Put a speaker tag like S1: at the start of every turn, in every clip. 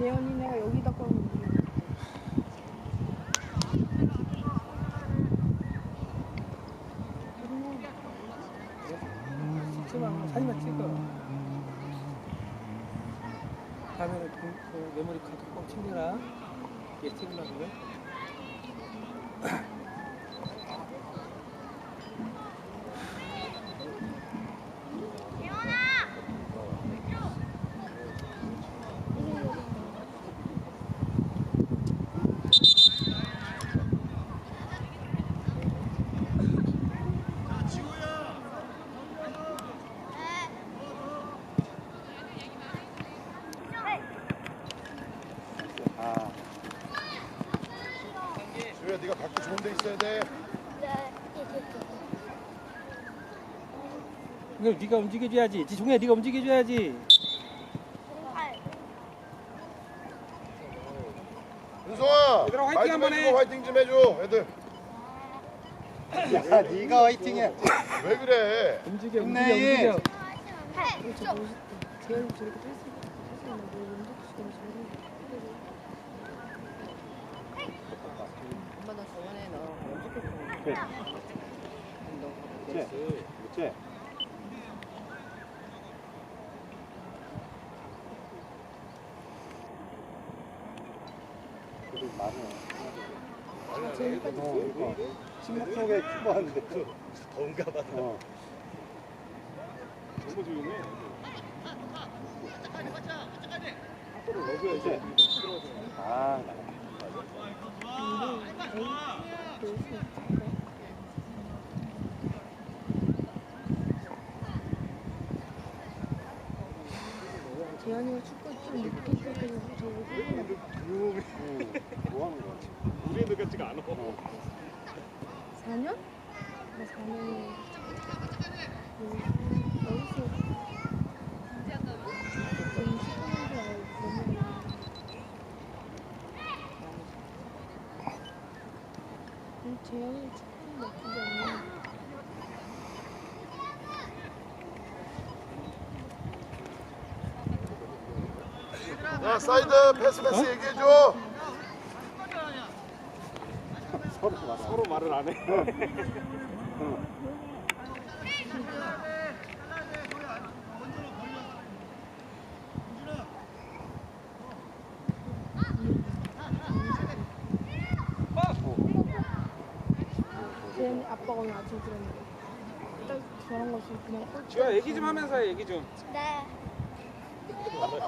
S1: 재현이 내가 여기다
S2: 다음에는 그, 그 메모리 카드 꼭 챙겨라. 얘 찍으려고.
S3: 아,
S4: 지우야 네가 밖에 좋은 데 있어야 돼.
S2: 이걸 네가 움직여줘야지 지종이야 네가 움직여줘야지
S4: 윤성아.
S2: 얘들아, 화이팅
S4: 말좀
S2: 한번 해.
S4: 해주고 화이팅 좀 해줘 애들.
S3: 야, 네가 화이팅해.
S4: 왜 그래?
S2: 움직여 움직여
S3: 힘내.
S2: 움직여
S5: 엄마 나 저번에 너 연습했어.
S3: 그래. 그렇지. 그렇지. 그래도 많아. 어, 침묵 속에 키워하는데 더운가 봐. 어.
S4: 너무 조용해.
S3: 그렇지. 아,
S1: 재현이가 축구 좀 늦게 시작해서 저거 후회나.
S3: 응. 뭐 하는 거야?
S4: 우리도 같지가 않아.
S3: 어.
S1: 4년? 나 4년에 어디서 저희 시간인 줄 알고 너무 음, 재현이 축구 나쁘지 않네
S4: 야 사이드 패스 패스 얘기해줘.
S3: 서로 말 말을 안 해.
S1: 아빠가 오늘 아침 그랬는데. 딱 저런 거 있으면 그냥 꼴찌
S2: 지우야 얘기 좀 하면서 해 얘기 좀.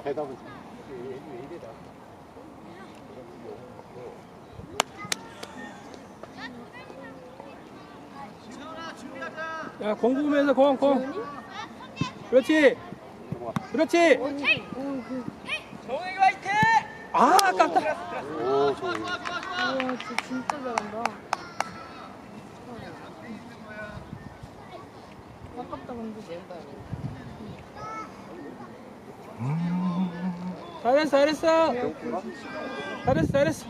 S3: 대답은
S2: 야, 공 부으면서 공, 공. 그렇지. 그렇지.
S1: 오, 그,
S2: 아, 아깝다.
S3: 오, 좋아.
S1: 우와, 진짜, 진짜 잘한다. 아깝다, 근데.
S2: 잘했어, 잘했어. 잘했어, 잘했어.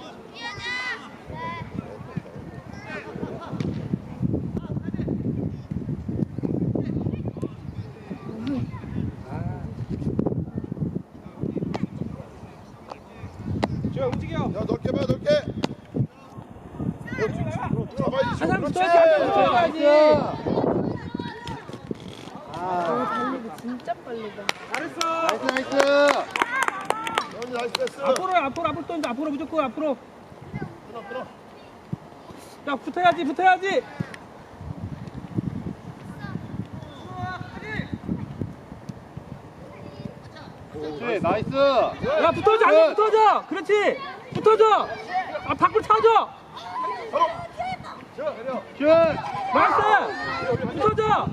S2: 지우야 움직여.
S4: 야 넓게 봐 넓게. 잡아야지.
S2: 한 사람
S4: 그렇지.
S2: 붙어야지, 한 사람 붙어야지.
S1: 저
S3: 아,
S1: 달리기 진짜 빠르다.
S2: 잘했어.
S3: 나이스, 나이스.
S4: 재현이 나이스 패스.
S2: 앞으로, 앞으로, 앞으로 던져. 앞으로 무조건 앞으로.
S4: 끊어 끊어.
S2: 야, 붙어야지, 붙어야지.
S3: 그렇지, 나이스.
S2: 야, 붙어줘, 안 붙어줘. 그렇지. 붙어줘. 아, 밖으로 차줘.
S4: 자 내려.
S3: 슛.
S2: 나이스. 붙어줘.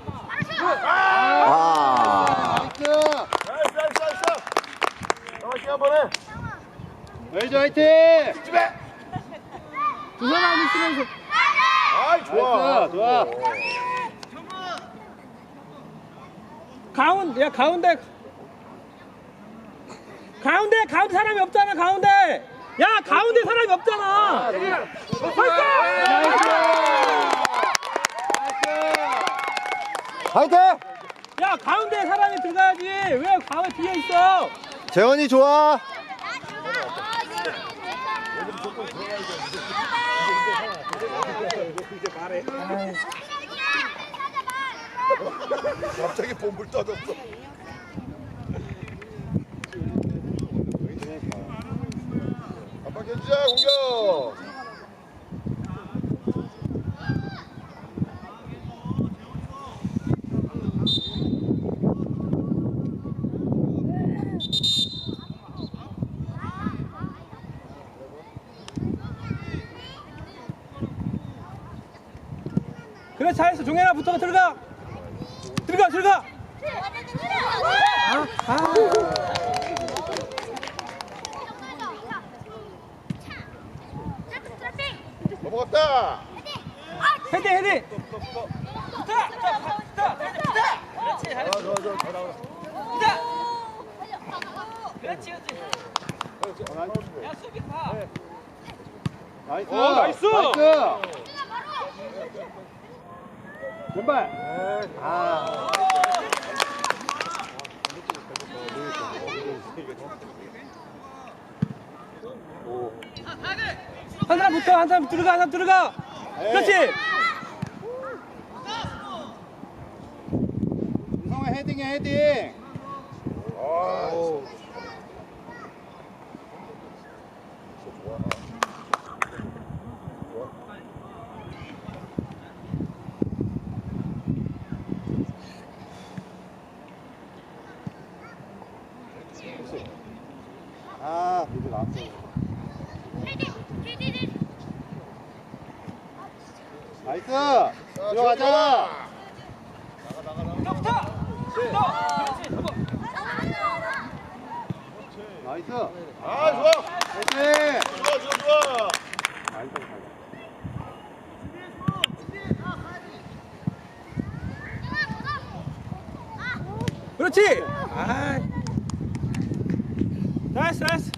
S3: 아. 나이스.
S4: 나이스 나이스 나이스. 한번 해.
S3: 웰즈 화이팅.
S4: 집에.
S2: 두 사람 있으면서.
S4: 아이 좋아.
S3: 나이스, 좋아.
S2: 가운데, 야, 가운데. 가운데 가운데 사람이 없잖아 가운데 야 가운데 사람이 없잖아
S3: 화이팅!
S2: 야 가운데 사람이 들어가야지 왜 가운데 뒤에 있어
S3: 재원이 좋아.
S4: 갑자기 bom을 떠졌어. 아빠 견주자 공격.
S2: 그래 잘했어 종현아 붙어 들어가 들어가 들어가 아, 아.
S4: 넘어갔다.
S2: 헤딩 헤딩
S4: 좋아 좋아 좋아 잘 나와.
S3: 나이스.
S2: 어, 나이스.
S3: 나이스. 왼발. 아.
S2: 한 사람 붙어 한 사람 들어가 한 사람 들어가 그렇지
S3: 우성아 헤딩해 헤딩.
S4: 아,
S3: 아, 미드 나왔어. 나이스. 들어가자. 나이스.
S4: 아 좋아.
S3: 화이팅.
S4: 좋아 좋아 좋아.
S3: 나이스.
S2: 그렇지 아 나이스 나이스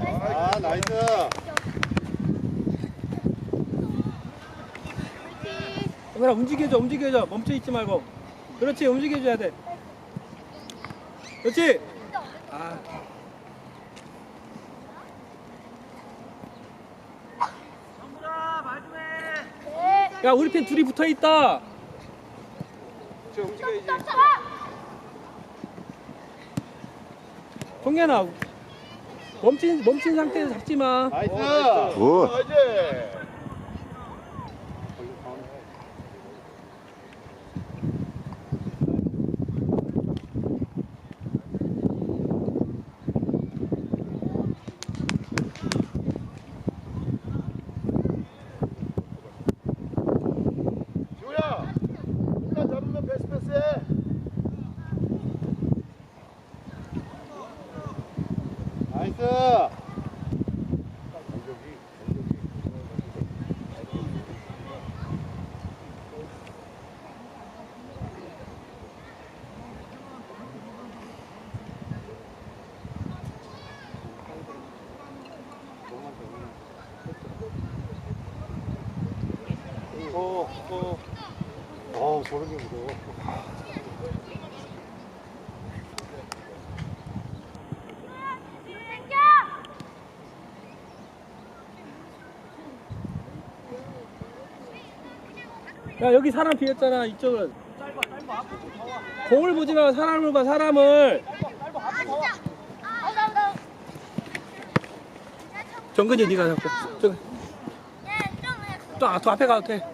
S3: 아, 나이스.
S2: 얘들아 움직여줘 움직여줘 멈춰있지 말고 그렇지 움직여줘야 돼 그렇지 아. 야 우리 편 둘이 붙어있다 동현아 멈춘 멈춘 상태에서 잡지 마
S3: 나이스.
S4: 굿. 아, 이제. 지호야. 공간 잡으면 패스 패스해.
S3: 나이스. 어, 어. 어, 저런 게 무서워.
S2: 야 여기 사람 비었잖아 이쪽은. 공을 보지 말고 사람을 봐 사람을. 정근이 네가 잡고. 저기 또, 아, 또 앞에 가도 돼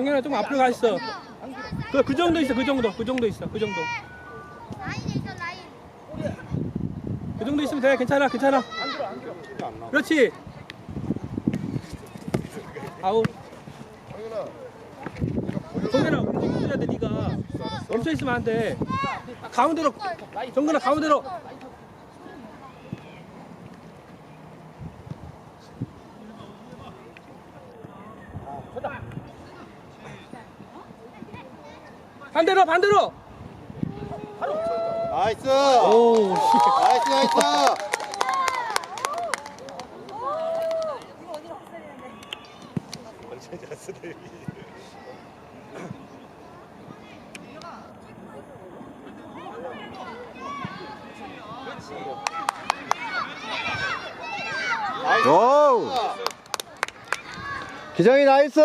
S2: 정현아 좀 앞으로 가 있어. 그, 그 정도 있어, 그 정도, 그 정도 있어, 그 정도.
S6: 라인에 있어 라인.
S2: 그 정도 있으면 돼, 괜찮아, 괜찮아. 그렇지. 아웃. 정현아 움직여야 돼, 네가. 멈춰 있으면 안 돼. 가운데로, 정근아 가운데로. 반대로, 반대로.
S3: 나이스!
S2: 오, 씨.
S3: 나이스, 나이스! 오! 기정이 나이스!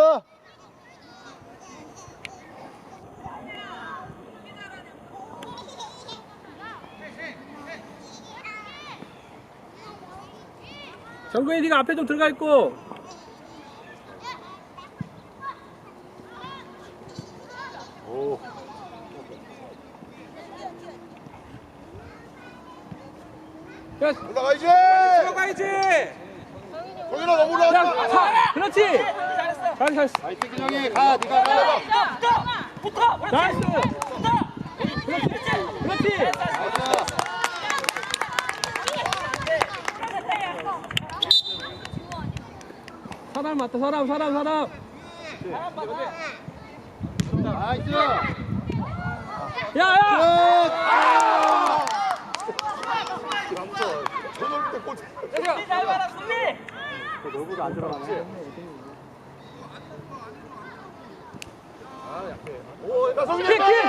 S2: 정근이 네가 앞에 좀 들어가 있고.
S3: 오.
S2: 야,
S4: 올라가야지!
S2: 들어가야지.
S4: 정현아 너무
S2: 야,
S4: 올라갔다!
S2: 차, 그렇지. 잘했어, 잘했어.
S3: 나이스, 기정이 가, 니가 가.
S2: 나이스. 그렇지, 그렇지. 사람 맞다, 사람, 사람, 사람.
S3: 나이스!
S2: 야, 야.
S4: 저 넓을 때 골.
S3: 너보다 안 들어가네.
S4: 오, 야, 성현아!
S2: 킥, 킥.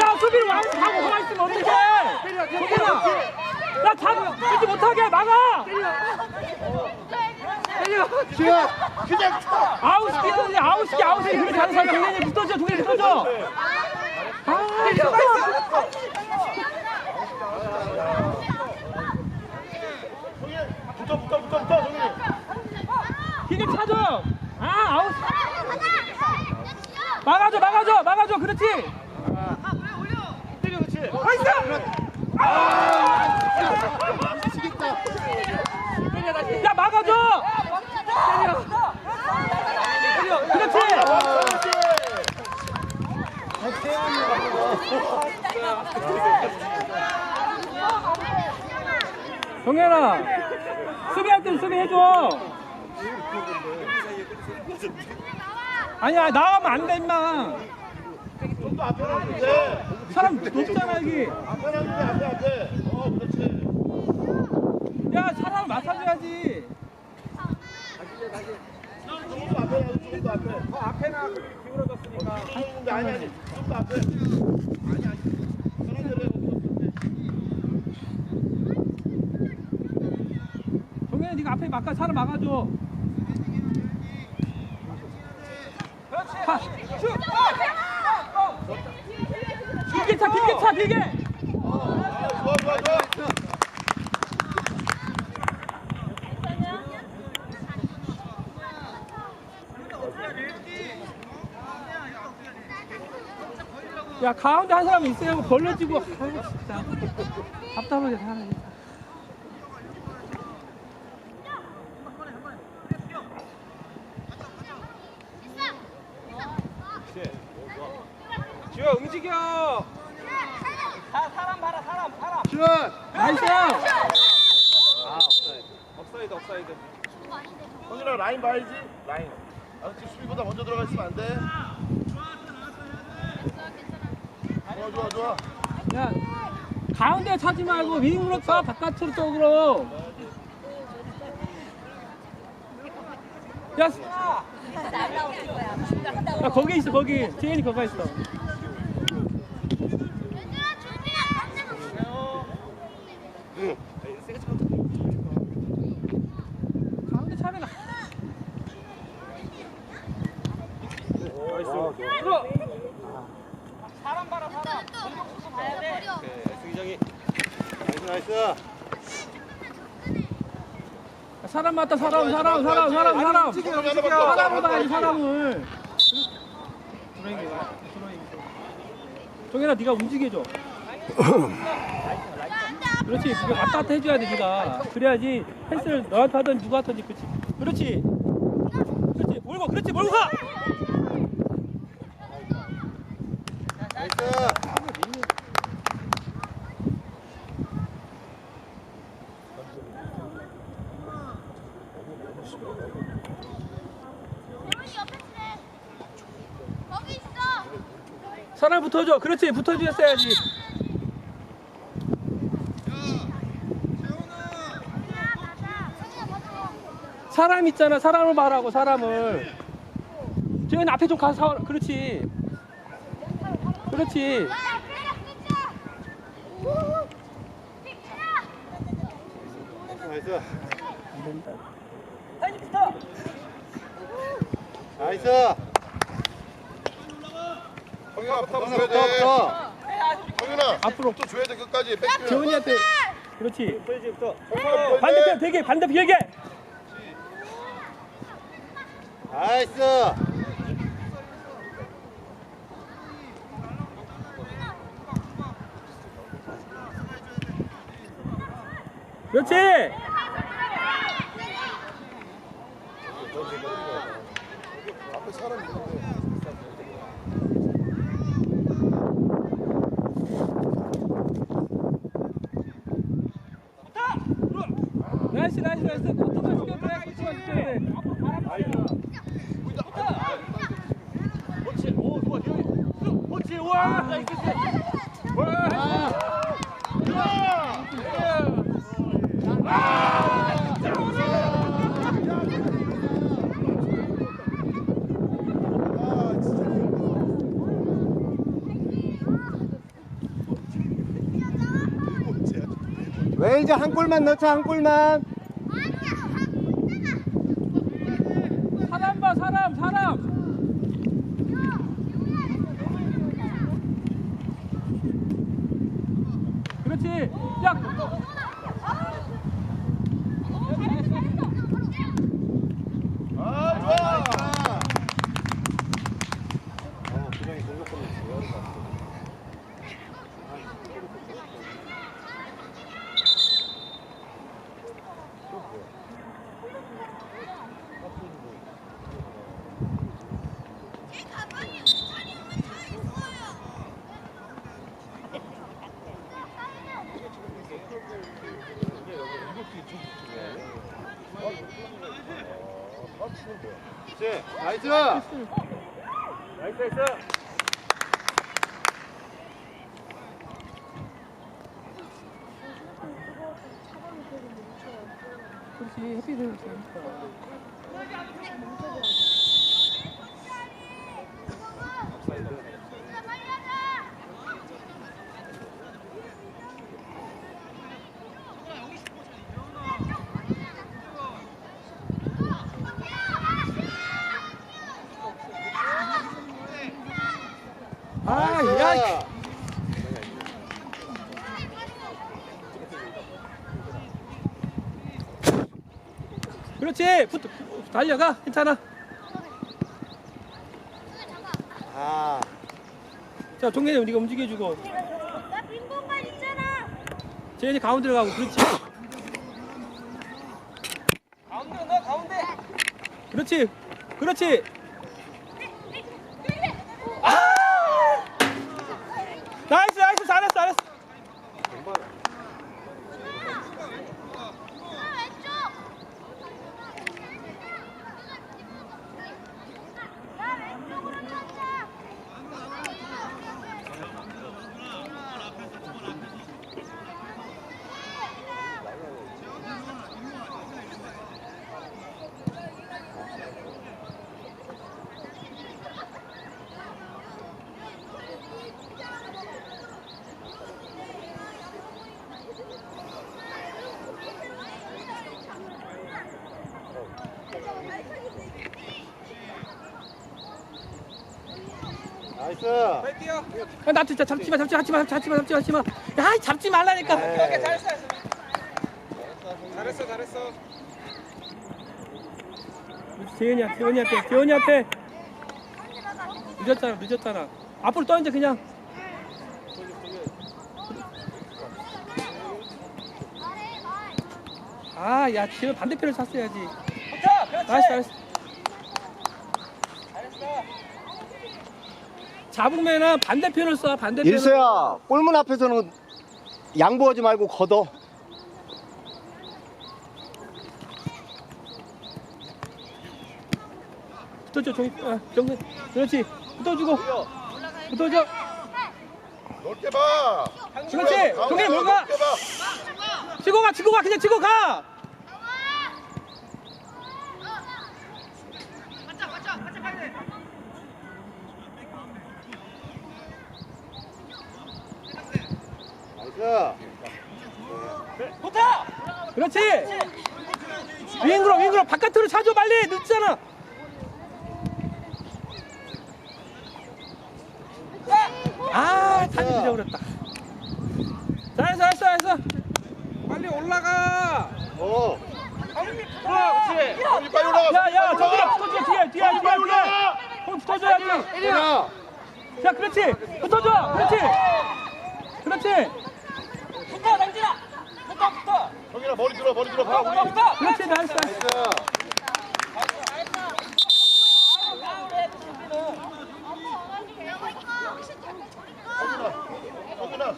S2: 야, 수비를 왕 하고 가만 있으면 어떡해? 정근아, 나 잡, 뛰지 못하게 막아.
S3: 시간!
S4: 그냥 쳐!
S2: 아웃시키는데 아웃시키 아웃시키 그렇게 하는 사람 동현이 붙어줘 동현이 붙어줘. 아
S4: 성현, 붙어, 붙어, 붙어, 붙어, 성현이!
S2: 길을 찾아 아 아웃 막아줘 막아줘 막아줘. 그렇지.
S4: 때려, 그렇지!
S2: 나이스 야 막아줘. 그렇지 동현아 수비할 땐 수비해줘 아니야 나가면 안돼 임마! 사람 높잖아 여기! 야 사람 맡아줘야지
S4: 조금 더 앞에 나가서 조금 더 앞에! 더 앞에 나 기울어졌으니까 기울어졌는데 아니, 아니, 좀더 앞에! 아니, 아니, 편한 대로 해,
S2: 동현이 네가 앞에 막아 사람 막아줘 파. 길게 차 길게 차 길게
S4: 좋아, 좋아, 좋아!
S2: 야 가운데 한 사람 있어야 벌려지고. 아유 진짜. 답답하게 지효 움직여
S3: 시간!
S2: 나이스
S4: 업사이드, 업사이드. 성현아, 라인 봐야지. 라인. 아, 지금 수비보다 먼저 들어가 있으면 안 돼. 좋아, 좋아, 좋아.
S2: 야 가운데 차지 말고 윙으로 쳐 바깥으로 쪽으로. 야, 스- 야 거기 있어 거기. 재현이 거기 있어 가운데 차례가
S3: 나이스, 나이스!
S2: 사람 맞다. 사람 사람 사람 사람 사람. 사람을 봐야지 사람을 종현아 네가 움직여줘. 그렇지. 왔다 갔다 해줘야 돼 네가. 그래야지 패스를 너한테 하든 누가 하든지 그렇지. 그렇지. 그렇지. 몰고 그렇지. 몰고 가
S3: 나이스.
S6: 재훈이 옆에 있네. 거기 있어.
S2: 사람 붙어줘 그렇지 붙어주셨어야지. 사람 있잖아 사람을 말하고 사람을 저기 앞에 좀 가서 사- 그렇지 그렇지.
S3: 나이스.
S2: 안 된다
S3: 나이스.
S4: 붙어
S3: 붙어,
S4: 줘야 돼. 성윤아
S2: 앞으로.
S4: 또 줘야 돼 끝까지. 뺏기면.
S2: 재훈이한테 그렇지.
S4: 성윤아
S2: 반대편 되게 반대편 길게
S3: 나이스.
S2: 그렇지
S4: 앞에 사람 있는데.
S2: 나이스 나이스 나이스 코트만 시켜 그래 코트만 시켜 그래
S4: 그렇지. 오 좋아 재훈이. 그렇지 와. 나이스.
S3: 왜 이제 한 골만 넣자 한 골만.
S2: 사람 봐 사람 사람 그렇지 야
S4: 아 좋아.
S3: 어, 그냥 공격권을 줘야 될것 같아. 그렇지. 나이스.
S4: 나이스 나이스.
S2: 그렇지 햇빛을 쬐니까 아야
S3: 나이스.
S2: 그렇지. 붙 달려가. 괜찮아.
S3: 아.
S2: 자 종현이 우리가 움직여주고.
S6: 나 빈 공간 있잖아.
S2: 재현이 가운데로 가고 그렇지.
S5: 가운데 너 가운데.
S2: 그렇지. 그렇지 나이스 나이스 잘했어 잘했어
S6: 야, 왼쪽으로 찾자.
S3: 나이스.
S2: 아, 나 진짜 잡지 마, 잡지 마, 잡지 마, 잡지 마, 잡지 마, 잡지 마. 야, 잡지 말라니까.
S3: 네.
S5: 잘했어 잘했어. 잘했어 잘했어.
S2: 재현이야, 재현이한테, 재현이한테. 늦었잖아, 늦었잖아. 앞으로 떠는데 그냥. 아, 야, 지금 반대편을
S5: 그렇지
S2: 나이스, 나이스.
S5: 잘했어
S2: 잡으면은 반대편을 쏴, 반대편을.
S3: 일서야 골문 앞에서는 양보하지 말고 걷어.
S2: 붙어줘, 종, 아, 정근. 그렇지. 붙어주고. 붙어줘.
S4: 넓게 봐
S2: 그렇지. 종근이 뭘 가?
S4: 넓게 봐
S2: 치고 가, 치고 가, 그냥 치고 가.
S3: 나이스.
S5: 붙어
S2: 그렇지. 윙으로, 윙으로 바깥으로 차줘, 빨리. 늦잖아. 아, 타이 늦어버렸다. 잘했어, 잘했어, 잘했어.
S5: 빨리 올라가
S3: 어.
S5: 그렇지
S4: 빨리 빨리 올라가
S2: 야, 야,
S4: 올라가.
S2: 붙어줘, 뒤에, 뒤에, 뒤에,
S4: 빨리. 올라가
S2: 거기 붙어줘야지.
S3: 야.
S2: 자, 그렇지. 붙어줘. 그렇지. 그렇지.
S5: 붙어 당진아 붙어 붙어
S4: 정인아 머리 들어 머리 들어 봐
S5: 붙어
S4: 우리
S2: 그렇지, 나이스, 나이스.
S4: 정인아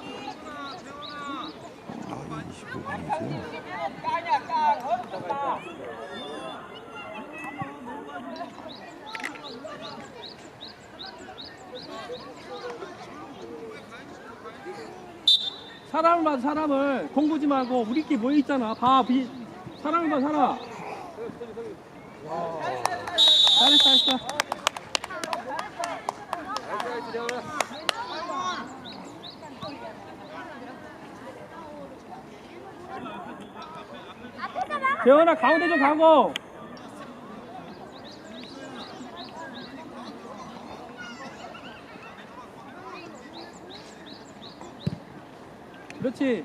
S5: 까냐 까 어렵다
S2: 사람을 봐, 사람을. 공부지 말고 우리끼리 모여 있잖아. 봐, 비. 사람을 봐, 사람. 잘했어, 잘했어. 재현아, 가운데 좀 가고. 그렇지. 그렇지.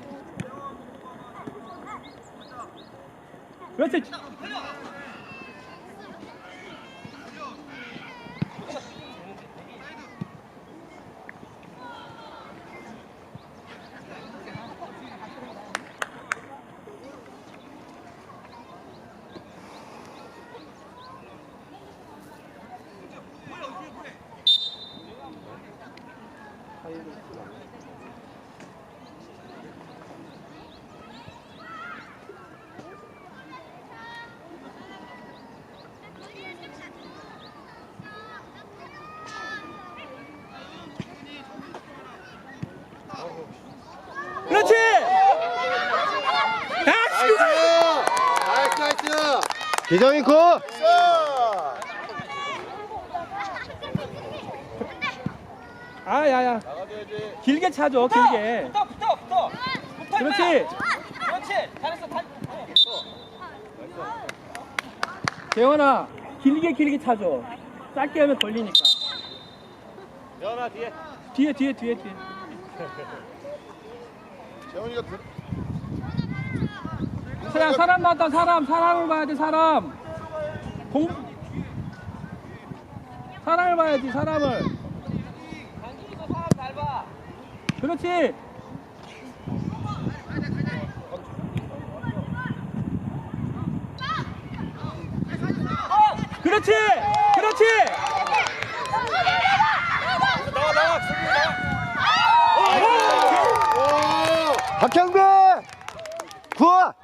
S2: 그렇지. 야, 씨.
S3: 나이스 나이스. 기정이 굿.
S4: 자
S2: 아, 야, 야.
S4: 나가줘야지
S2: 길게 차줘, 길게.
S5: 붙어 붙어 붙어 붙어
S2: 그렇지.
S5: 임마. 그렇지 잘했어 다
S2: 재원아, 길게 길게 차줘. 짧게 하면 걸리니까.
S4: 재현아 뒤에
S2: 뒤에, 뒤에, 뒤에, 뒤에.
S4: 재현이가 들
S2: 그냥 사람 봤다, 사람. 사람을 봐야 돼, 사람. 공. 사람을 봐야지, 사람을. 그렇지. 그렇지. 그렇지.
S3: 박형배. 굿.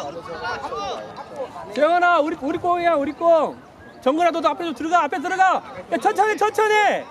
S5: 잘했어 잘했어
S2: 재원아, 우리 우리 공이야, 우리 공. 정근아, 너도 앞에 좀 들어가, 앞에 들어가. 야, 천천히, 천천히.